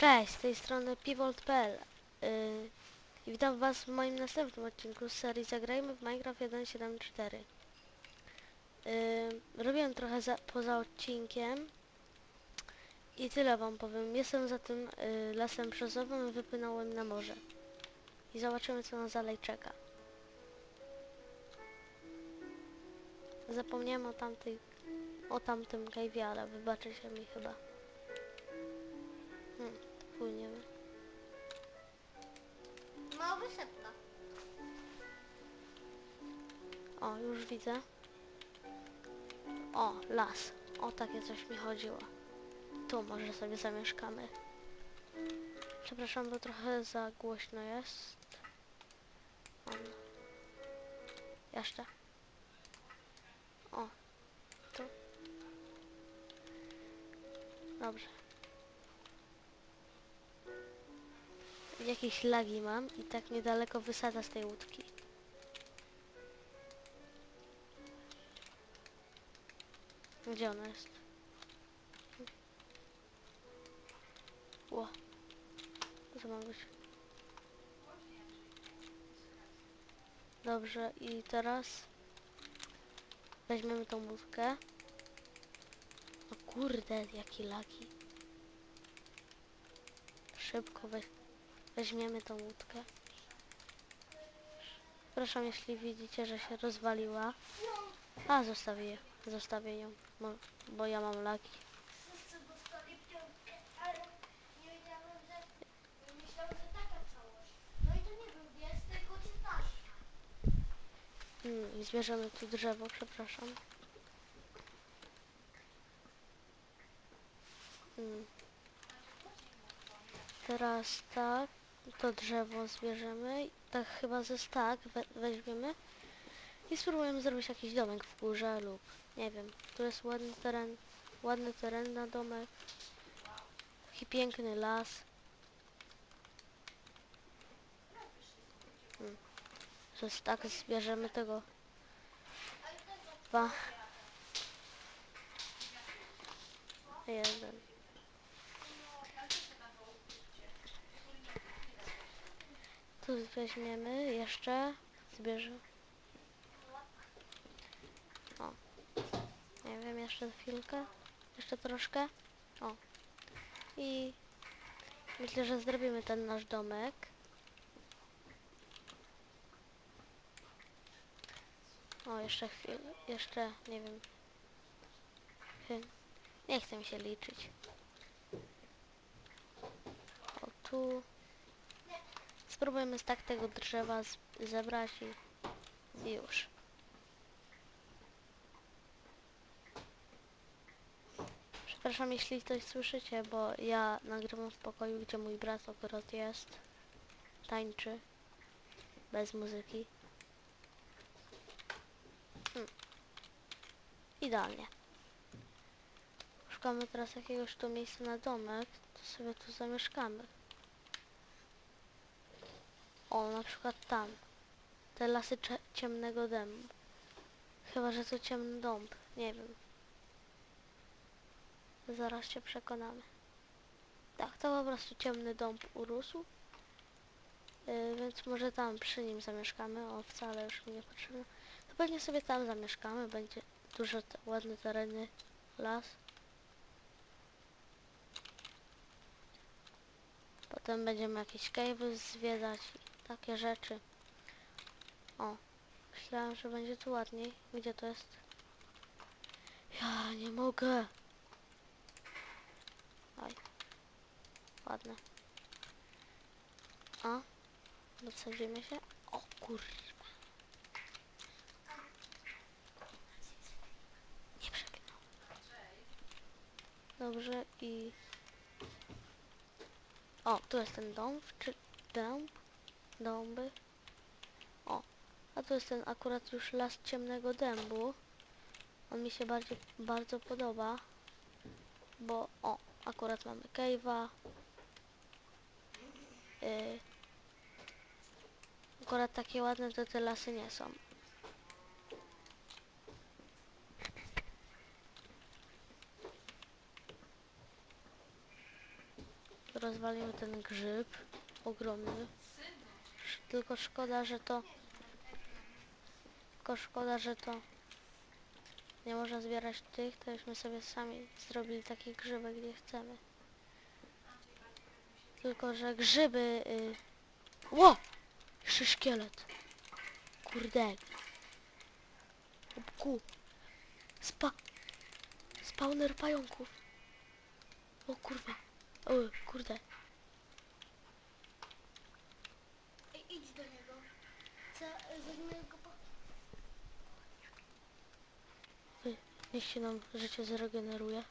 Cześć, z tej strony pivolt.pl yy, i witam was w moim następnym odcinku z serii Zagrajmy w Minecraft 1.7.4 yy, Robiłem trochę za, poza odcinkiem i tyle wam powiem. Jestem za tym yy, lasem brzozowym wypłynąłem na morze. I zobaczymy co nas dalej czeka. Zapomniałem o tamtej, o tamtym cave'ie, ale wybaczycie mi chyba. Hmm, płyniemy. Mało wysepka. O, już widzę. O, las. O, takie coś mi chodziło. Tu może sobie zamieszkamy. Przepraszam, bo trochę za głośno jest. On. Jeszcze. O, tu. Dobrze. Jakieś lagi mam i tak niedaleko wysadza z tej łódki. Gdzie ona jest? Ło. Co ma być? Dobrze, i teraz weźmiemy tą łódkę. O kurde, jakie laki. Szybko weź, weźmiemy tą łódkę. Przepraszam, jeśli widzicie, że się rozwaliła. A, zostawię je. Zostawię ją, bo, ja mam laki. No. Mm, I zbierzemy tu drzewo, przepraszam. Mm. Teraz tak, to drzewo zbierzemy. Tak chyba ze stak we, weźmiemy. I spróbujemy zrobić jakiś domek w górze lub nie wiem. Tu jest ładny teren, ładny teren na domek. Taki piękny las. Mm. Że tak zbierzemy tego Dwa. Jeden. Tu weźmiemy jeszcze. Zbierze. O. Nie wiem, jeszcze chwilkę. Jeszcze troszkę. O. I myślę, że zrobimy ten nasz domek. O, jeszcze chwilę, jeszcze, nie wiem. Hy. Nie chcę mi się liczyć. O, tu. Spróbujemy z tak tego drzewa zebrać i, już. Przepraszam, jeśli coś słyszycie, bo ja nagrywam w pokoju, gdzie mój brat akurat jest. Tańczy. Bez muzyki. Idealnie. Szukamy teraz jakiegoś tu miejsca na domek, to sobie tu zamieszkamy. O, na przykład tam. Te lasy ciemnego dębu. Chyba, że to ciemny dąb. Nie wiem. Zaraz się przekonamy. Tak, to po prostu ciemny dąb urósł. Yy, więc może tam przy nim zamieszkamy. O, wcale już mi nie potrzebne. To pewnie sobie tam zamieszkamy. Będzie duże, te, ładne tereny, las. Potem będziemy jakieś cave'y zwiedzać takie rzeczy. O, myślałem, że będzie tu ładniej. Gdzie to jest? Ja nie mogę. Oj. Ładne. A, docewimy się. O kurwa. Dobrze i... O, tu jest ten dąb, czy dęb? Dąby. O, a tu jest ten akurat już las ciemnego dębu. On mi się bardziej, bardzo podoba. Bo, o, akurat mamy cave'a. Yy, akurat takie ładne to te lasy nie są. rozwalimy ten grzyb. Ogromny. Tylko szkoda, że to... Tylko szkoda, że to... Nie można zbierać tych, to byśmy sobie sami zrobili taki grzybek, gdzie chcemy. Tylko, że grzyby... Y... Ło! Jeszcze szkielet. Kurde. Ku. Spa... Spawner pająków. O kurwa. O kurde. Po... Niech się nam życie zregeneruje.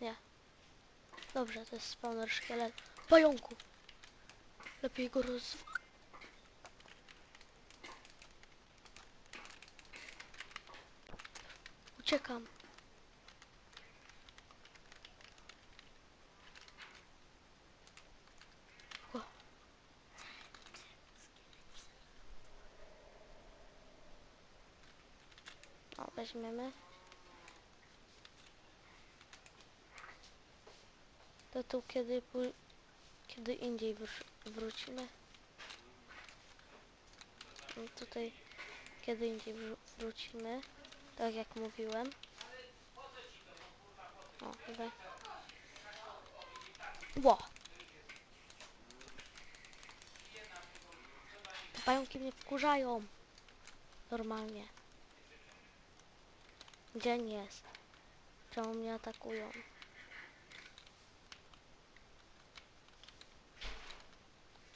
Nie. Dobrze, to jest spawner szkielet. Pająku! Lepiej go roz... Uciekam. Weźmiemy. To tu kiedy, kiedy indziej wró- wrócimy. No tutaj kiedy indziej wró- wrócimy. Tak jak mówiłem. O, chyba. Ło! Te pająki mnie wkurzają. Normalnie. Dzień jest. Czemu mnie atakują?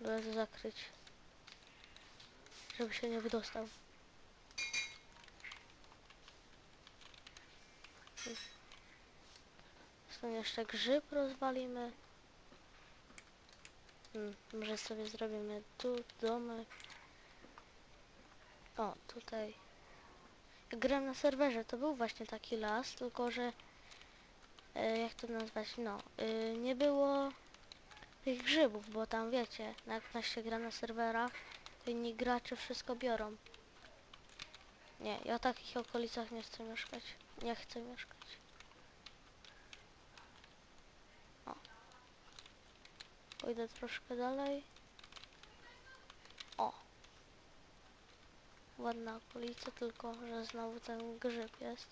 Będę zakryć. Żeby się nie wydostał. Stąd jeszcze grzyb rozwalimy. Hmm, może sobie zrobimy tu domek. O, tutaj. Jak grałem na serwerze, to był właśnie taki las, tylko że e, jak to nazwać, no, e, nie było tych grzybów, bo tam wiecie, jak na się gra na serwerach, to inni gracze wszystko biorą. Nie, ja w takich okolicach nie chcę mieszkać. Nie chcę mieszkać. O. Pójdę troszkę dalej. O. Ładna okolica, tylko że znowu ten grzyb jest.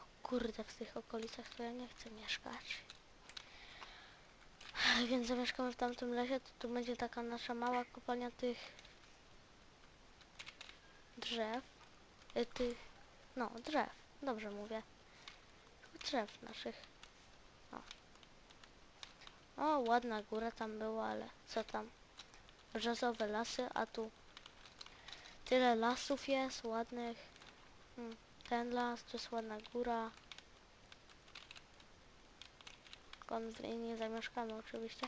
O kurde, w tych okolicach to ja nie chcę mieszkać. Więc zamieszkamy w tamtym lesie, to tu będzie taka nasza mała kopalnia tych drzew. Y, tych, no, drzew, dobrze mówię. Drzew naszych. O. o, ładna góra tam była, ale co tam? Brzozowe lasy, a tu tyle lasów jest, ładnych. Hmm, ten las, to jest ładna góra. Niej nie zamieszkamy oczywiście.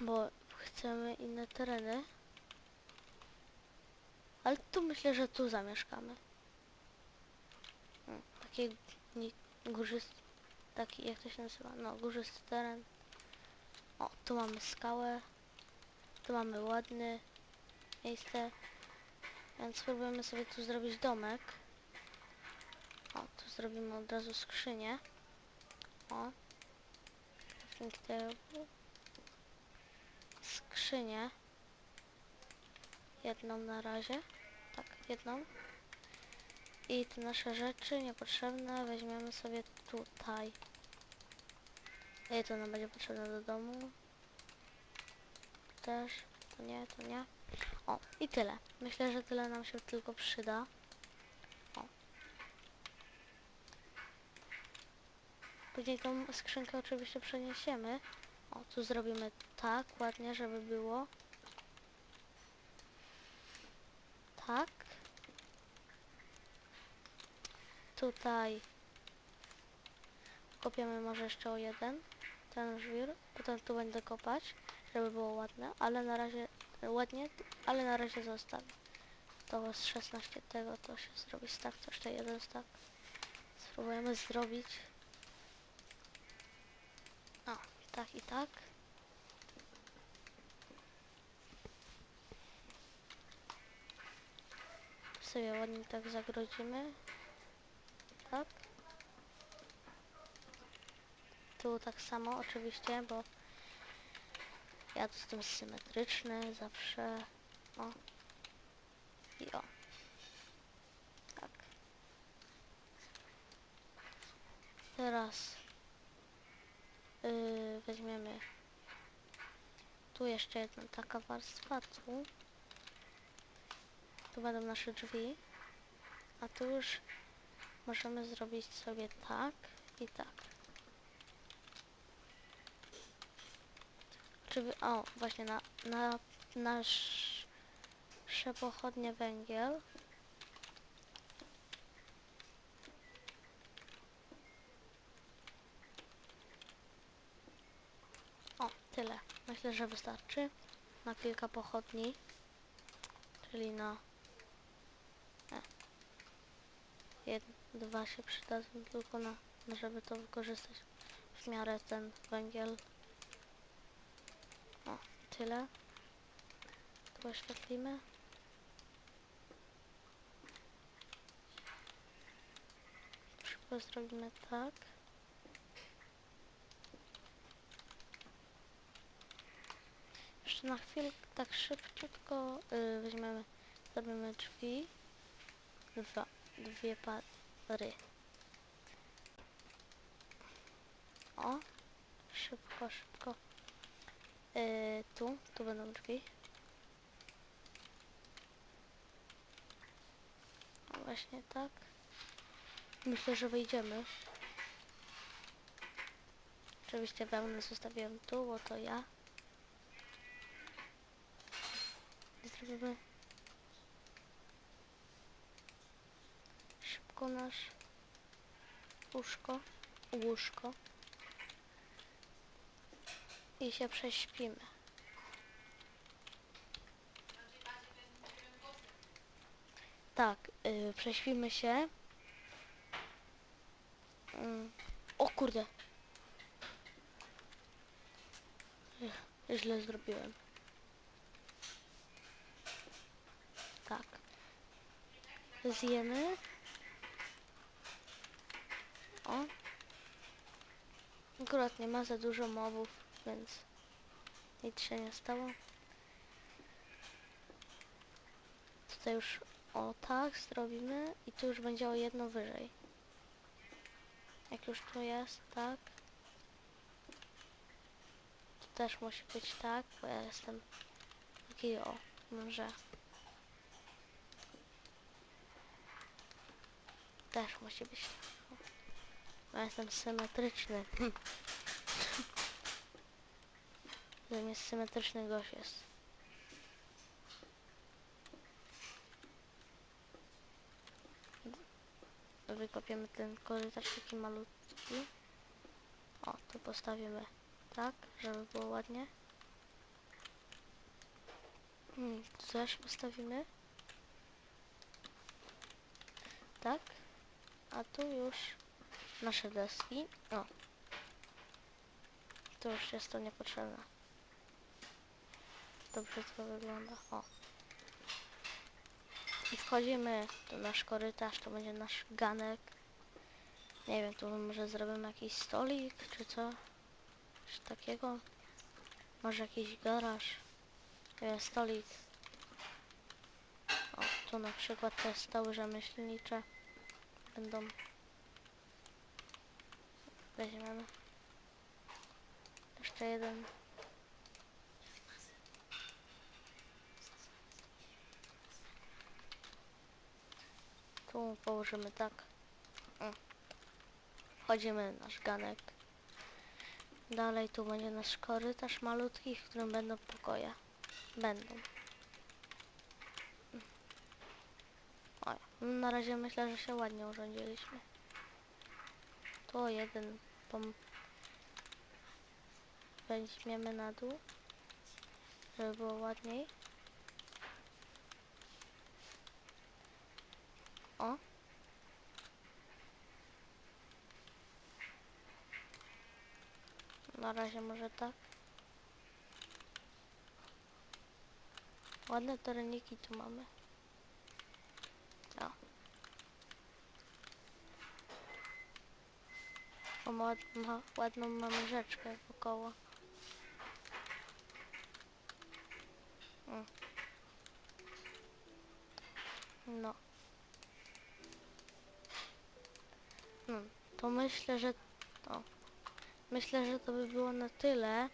Bo chcemy inne tereny. Ale tu myślę, że tu zamieszkamy. Hmm, taki ni- górzysty, taki jak to się nazywa? No, górzysty teren. O, tu mamy skałę. Tu mamy ładne miejsce. Więc spróbujemy sobie tu zrobić domek. O, tu zrobimy od razu skrzynię. O. Skrzynię. Jedną na razie. Tak, jedną. I te nasze rzeczy niepotrzebne weźmiemy sobie tutaj. I to nam będzie potrzebne do domu. Też. To nie, to nie. O, i tyle. Myślę, że tyle nam się tylko przyda. O. Później tą skrzynkę oczywiście przeniesiemy. O, tu zrobimy tak ładnie, żeby było. Tak. Tutaj kopiemy może jeszcze o jeden ten żwir. Potem tu będę kopać, żeby było ładne, ale na razie ładnie, ale na razie zostawię. To z 16 tego to się zrobi stack, to jeszcze jeden stack. Spróbujemy zrobić. O, tak i tak. sobie ładnie tak zagrodzimy. Tak. Tu tak samo oczywiście, bo ja tu jestem symetryczny zawsze. O. I o. Tak. Teraz yy, weźmiemy tu jeszcze jedna taka warstwa, tu. Tu będą nasze drzwi. A tu już możemy zrobić sobie tak i tak. Czy o, właśnie na, na nasze pochodnie węgiel. O, tyle. Myślę, że wystarczy na kilka pochodni, czyli na e, jed, dwa się przydadzą tylko na, żeby to wykorzystać w miarę ten węgiel. Tyle. Tu oświetlimy. Szybko zrobimy tak. Jeszcze na chwilę, tak szybciutko y, weźmiemy, zrobimy drzwi. Dwa, dwie pary. O, szybko, szybko. Y, tu, tu będą drzwi. O, właśnie tak. Myślę, że wyjdziemy. Oczywiście wełnę zostawiłem tu, bo to ja. Zrobimy szybko nasz łóżko, łóżko i się prześpimy. Tak, yy, prześpimy się. Mm. O kurde. Źle zrobiłem. Tak. Zjemy. O. Akurat nie ma za dużo mobów, więc nic się nie stało. Tutaj już o tak zrobimy i tu już będzie o jedno wyżej. Jak już tu jest, tak. Tu też musi być tak, bo ja jestem taki o, może. Też musi być tak. ja jestem symetryczny. Zamiast symetryczny gość jest. Wykopiemy ten korytarz taki malutki. O, tu postawimy tak, żeby było ładnie. Hmm, tu też postawimy. Tak. A tu już nasze deski. O. Tu już jest to niepotrzebne. To wygląda. O. I wchodzimy do nasz korytarz, to będzie nasz ganek. Nie wiem, tu może zrobimy jakiś stolik, czy co? Coś takiego. Może jakiś garaż. Nie wiem, stolik. O, tu na przykład te stoły rzemieślnicze będą. Weźmiemy. Jeszcze jeden. Tu położymy tak. O. Wchodzimy w nasz ganek. Dalej tu będzie nasz korytarz malutki, w którym będą pokoje. Będą. Na razie myślę, że się ładnie urządziliśmy. Tu jeden pom... weźmiemy na dół, żeby było ładniej. O. Na razie może tak. Ładne tereniki tu mamy. O. Ładną mamy rzeczkę wokoło. Mm. No. To myślę, że to. Myślę, że to by było na tyle.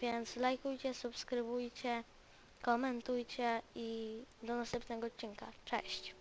Więc lajkujcie, subskrybujcie, komentujcie i do następnego odcinka. Cześć!